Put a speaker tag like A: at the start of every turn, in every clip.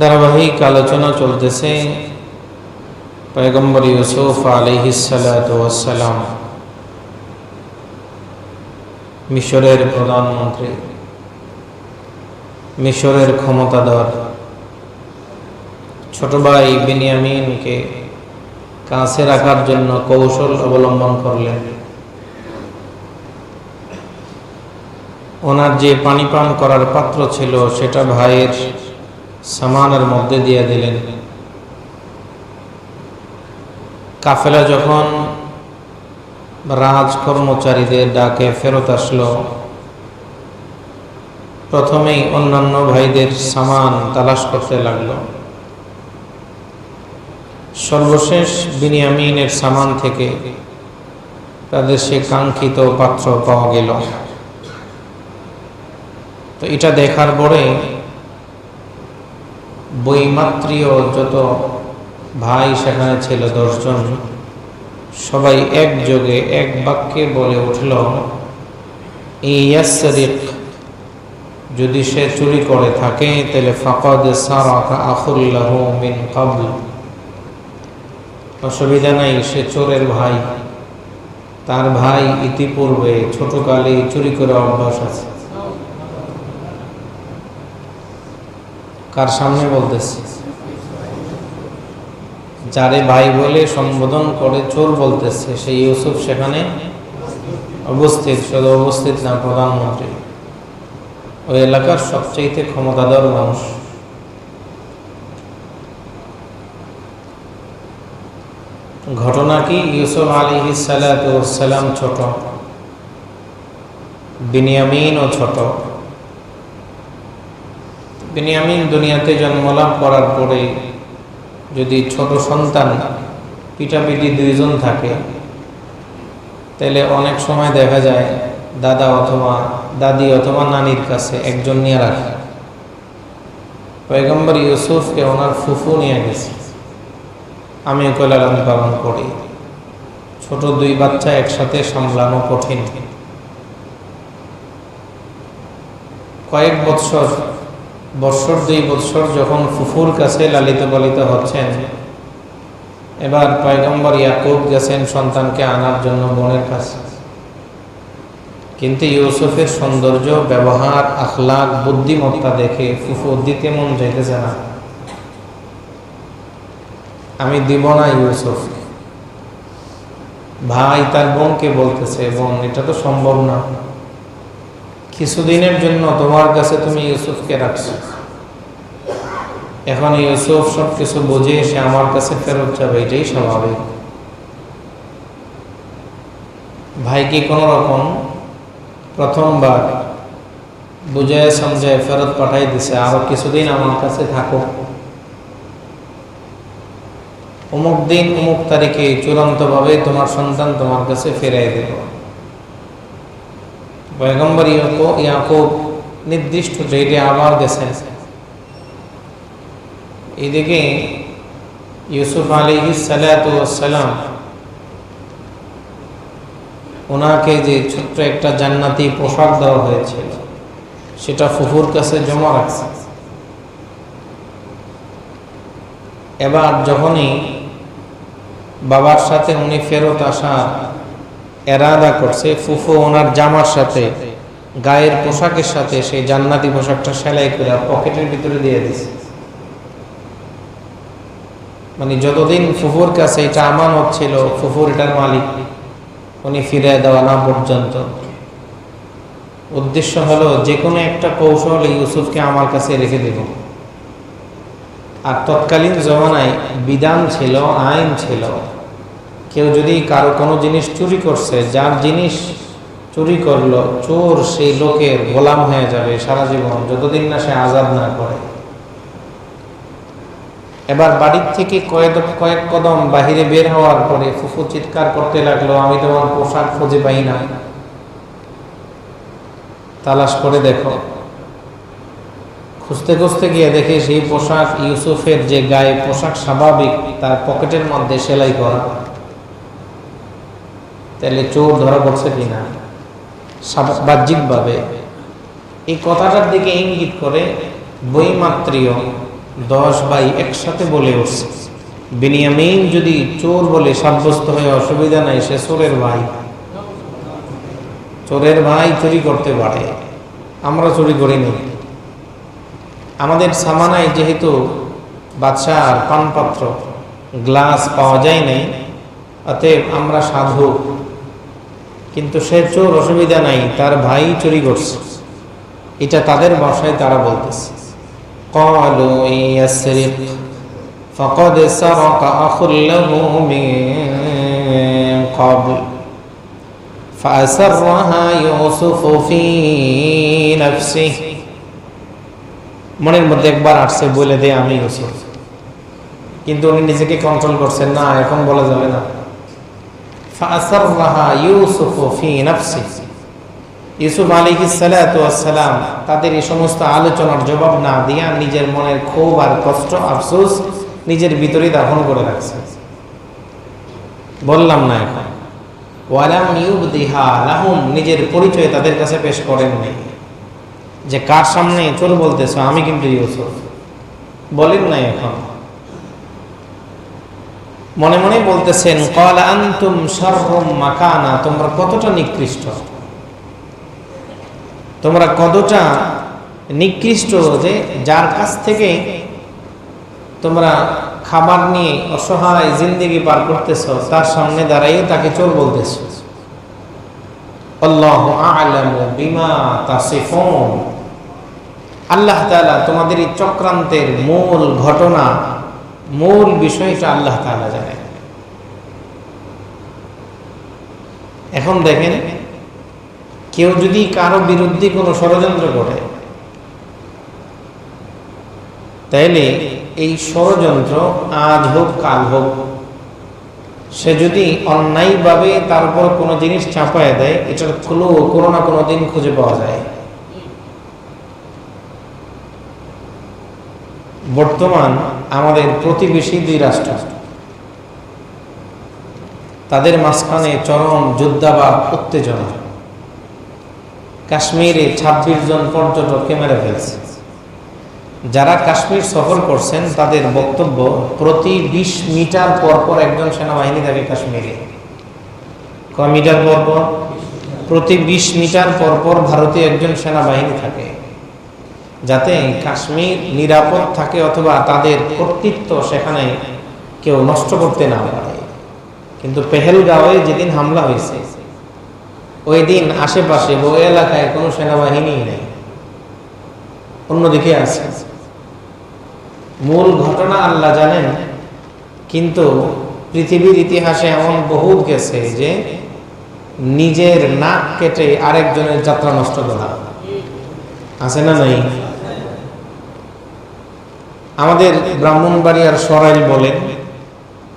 A: ধারাবাহিক আলোচনা চলতেছে পয়গম্বর ইউসুফ আলিহিসালাম মিশরের প্রধানমন্ত্রী, মিশরের ক্ষমতাধর ছোট ভাই বিনিয়ামিনকে কাছে রাখার জন্য কৌশল অবলম্বন করলেন। ওনার যে পানি পান করার পাত্র ছিল সেটা ভাইয়ের সামানের মধ্যে দিয়ে দিলেন। কাফেলা যখন রাজ কর্মচারীদের ডাকে ফেরত আসলো, প্রথমেই অন্যান্য ভাইদের সামান তালাশ করতে লাগল। সর্বশেষ বিনিয়ামিনের সামান থেকে তাদের সে কাঙ্ক্ষিত পাত্র পাওয়া গেল। তো এটা দেখার পরে বইমাত্রীয় যত ভাই সেখানে ছিল দশজন, সবাই একযোগে এক বাক্যে বলে উঠল, ইয়াসরিক, যদি সে চুরি করে থাকে, তাহলে ফাকদ সারাকা আখুল্লাহ মিন কাবল। অসুবিধা নাই, সে চোরের ভাই। তার ভাই ইতিপূর্বে ছোটকালে চুরি করে অভ্যাস আছে। কার সামনে বলতেছে? যারে ভাই বলে সম্বোধন করে চোর বলতেছে, সেই ইউসুফ সেখানে উপস্থিত, শুধু উপস্থিত না, প্রধানমন্ত্রী। ওই এলাকার সবচেয়ে ক্ষমতাধর মানুষ। ঘটনা কি? ইউসুফ আলী সালাম ছোট বিনিয়ামিনও ছোট। বিনিয়ামিন দুনিয়াতে জন্মলাভ করার পরে যদি ছোট সন্তান পিটাপিটি দুইজন থাকে, তাহলে অনেক সময় দেখা যায় দাদা অথবা দাদি অথবা নানির কাছে একজন নিয়ে রাখে। পয়গম্বর ইউসুফকে ওনার ফুফু নিয়ে গেছে। আমি ওকে লালন পালন করি। ছোট দুই বাচ্চা একসাথে সামলানো কঠিন। কয়েক বৎসর বৎসর দুই বৎসর যখন ফুফুর কাছে লালিত পালিত হচ্ছেন, এবার পয়গম্বর ইয়াকুব গেছেন সন্তানকে আনার জন্য বোনের কাছে। কিন্তু ইউসুফের সৌন্দর্য, ব্যবহার, আখলাক, বুদ্ধিমত্তা দেখে ফুফু দিতে মন যাইতেছে না। আমি দিব না ইউসুফ ভাই তার বোনকে বলতেছে, বোন, এটা তো সম্ভব না। কিছুদিনের জন্য তোমার কাছে তুমি ইউসুফকে রাখছো। এখন ইউসুফ সব কিছু বুঝে সে আমার কাছে ফেরত যাবে, এটাই স্বাভাবিক। ভাই কি কোনো রকম প্রথমবার বুঝায় সমঝায় ফেরত পাঠাই দিছে, আরও কিছুদিন আমার কাছে থাকো। অমুক দিন অমুক তারিখে চূড়ান্তভাবে তোমার সন্তান তোমার কাছে ফেরাই দেব পয়গম্বর ইয়াকুব নির্দিষ্ট ডেটে আবার গেছেন এদিকে ইউসুফ আলী সালাম ওনাকে যে ছোট্ট একটা জান্নাতি পোশাক দেওয়া হয়েছিল, সেটা ফুফুর কাছে জমা রাখছে। এবার যখনই বাবার সাথে উনি ফেরত আসা এরাদা করছে, ফুফু ওনার জামার সাথে, গায়ের পোশাকের সাথে সেই জান্নাতি পোশাকটা সেলাই করে পকেটের ভিতরে দিয়ে দিছে। মানে যতদিন ফুফুর কাছে এটা আমানত ছিল, ফুফুর এটার মালিক, উনি ফিরে দেওয়া না পর্যন্ত। উদ্দেশ্য হলো যে কোনো একটা কৌশল ইউসুফকে আমার কাছে রেখে দেব। আর তৎকালীন জমানায় বিধান ছিল, আইন ছিল কেউ যদি কারও কোনো জিনিস চুরি করছে, যার জিনিস চুরি করল, চোর সেই লোকের গোলাম হয়ে যাবে সারা জীবন, যতদিন না সে আজাদ না করে। এবার বাড়ির থেকে কয়েক কয়েক কদম বাহিরে বের হওয়ার পরে ফুফু চিৎকার করতে লাগল, আমি তোমার পোশাক খুঁজে পাই না তালাশ করে দেখো। খুঁজতে খুঁজতে গিয়ে দেখে সেই পোশাক ইউসুফের যে গায়ে পোশাক স্বাভাবিক, তার পকেটের মধ্যে সেলাই করা। তাহলে চোর ধরা পড়ছে কিনা? বাহ্যিকভাবে এই কথাটার দিকে ইঙ্গিত করে বইমাত্রীয় দশ ভাই একসাথে বলে উঠছে, বিনিয়ামিন যদি চোর বলে সাব্যস্ত হয়ে অসুবিধা নাই, সে চোরের ভাই। চোরের ভাই চুরি করতে পারে, আমরা চুরি করিনি আমাদের সামানায় যেহেতু বাদশার পানপাত্র, গ্লাস পাওয়া যায় নাই, অতএব আমরা সাধু। কিন্তু সে চোর অসুবিধা নাই তার ভাই চুরি করছে এটা তাদের ভাষায় তারা বলতেছে قالوا إن يسرق فقد سرق أخ له من قبل فأسرها يوسف في نفسه মনের মধ্যে একবার আসছে বলে দে আমি ইউসুফ কিন্তু উনি নিজেকে কন্ট্রোল করছেন না এখন বলা যাবে না ফাসাররাহা ইউসুফ সালাম তাদের এই সমস্ত আলোচনার জবাব না দিয়া নিজের মনের ক্ষোভ আর কষ্ট আফসোস নিজের ভিতরে দাফন করে রাখছে। বললাম না এখন। ওয়ালাম ইউবদিহা লাহুম, নিজের পরিচয় তাদের কাছে পেশ করেন নাই। যে কার সামনে চোর বলতেছ, আমি কিন্তু ইউসুফ। বলেন নাই এখন। মনে মনে বলতেছেন, কল আন্তুম সর্বম মাকানা তোমরা কতটা নিকৃষ্ট? তোমরা কতটা নিকৃষ্ট যে যার কাছ থেকে তোমরা খাবার নিয়ে অসহায় জিন্দিগি পার করতেছ, তার সামনে দাঁড়াইয়ে তাকে চোর বলতেছ? আল্লাহ আলামু বিমা তাসিফুন। আল্লাহ তাআলা তোমাদের এই চক্রান্তের মূল ঘটনা মূল বিষয়টা আল্লাহ তাআলা জানেন। এখন দেখেন, কেউ যদি কারও বিরুদ্ধে কোনো ষড়যন্ত্র করে, তাইলে এই ষড়যন্ত্র আজ হোক, কাল হোক, সে যদি অন্যায়ভাবে তার উপর কোনো জিনিস চাপায় দেয়, এটার ক্লু কোনো না কোনো দিন খুঁজে পাওয়া যায়। বর্তমান আমাদের প্রতিবেশী দুই রাষ্ট্র। তাদের মাঝখানে চরম যুদ্ধাবাদ, উত্তেজনা। কাশ্মীরে ২৬ জন পর্যটককে মেরে ফেলছে যারা কাশ্মীর সফর করছেন, তাদের বক্তব্য, প্রতি ২০ মিটার পর পর একজন সেনাবাহিনী থাকে কাশ্মীরে। ক মিটার পর পর? প্রতি ২০ মিটার পর পর ভারতীয় একজন সেনাবাহিনী থাকে। যাতে কাশ্মীর নিরাপদ থাকে অথবা তাদের কর্তৃত্ব সেখানে কেউ নষ্ট করতে না পারে। কিন্তু পেহেলগাঁওয়ে যেদিন হামলা হয়েছে, ওই দিন আশেপাশে ওই এলাকায় কোনো সেনাবাহিনী নেই। অন্যদিকে আছে। মূল ঘটনা আল্লাহ জানেন, কিন্তু পৃথিবীর ইতিহাসে এমন বহুত গেছে যে নিজের নাক কেটে আরেকজনের যাত্রা নষ্ট করা। আছে না নাই? আমাদের ব্রাহ্মণবাড়িয়ার সরাইল বলেন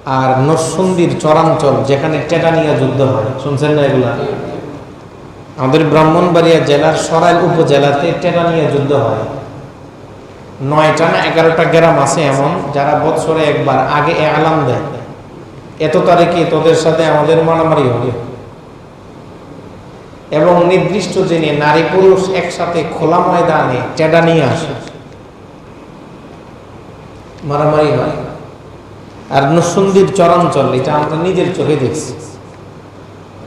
A: আর নরসন্দির চরাঞ্চল যেখানে টেটানিয়া যুদ্ধ হয়। শুনছেন না এগুলা? আমাদের ব্রাহ্মণবাড়িয়া জেলার সরাইল উপজেলাতে টেটানিয়া যুদ্ধ হয়। নয়টা না এগারোটা গ্রাম আছে এমন, যারা বছরে একবার আগে এ আলাম দেয়। এত তারিখে তোদের সাথে আমাদের মারামারি হবে। এবং নির্দিষ্ট জেনে নারী পুরুষ একসাথে খোলা ময়দানে টেডা নিয়ে আসে। মারামারি হয়। আর নসুন্দির চরাঞ্চল, এটা আমরা নিজের চোখে দেখছি।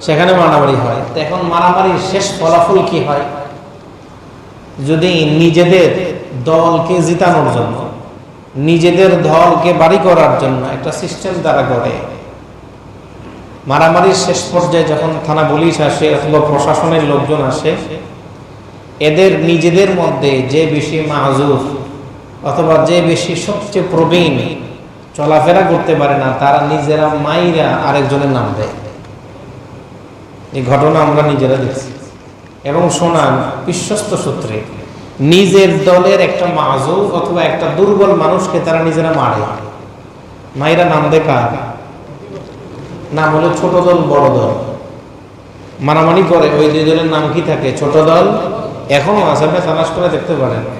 A: সেখানে মারামারি হয়। তো এখন মারামারির শেষ ফলাফল কি হয়? যদি নিজেদের দলকে জিতানোর জন্য, নিজেদের দলকে বাড়ি করার জন্য একটা সিস্টেম তারা করে মারামারির শেষ পর্যায়ে যখন থানা পুলিশ আসে অথবা প্রশাসনের লোকজন আসে, এদের নিজেদের মধ্যে যে বেশি মাহজুর অথবা যে বেশি সবচেয়ে প্রবীণ চলাফেরা করতে পারে না, তারা নিজেরা মাইরা আরেকজনের নাম দেয়। এই ঘটনা আমরা নিজেরা দেখছি। এবং শোনান, বিশ্বস্ত সূত্রে, নিজের দলের একটা মাজুর অথবা একটা দুর্বল মানুষকে তারা নিজেরা মারে। মাইরা নাম দেখা নাম হলো ছোট দল, বড় দল। মারামারি করে, ওই দুই দলের নাম কি থাকে? ছোট দল। এখনও আছে আপনি করে দেখতে পারেন।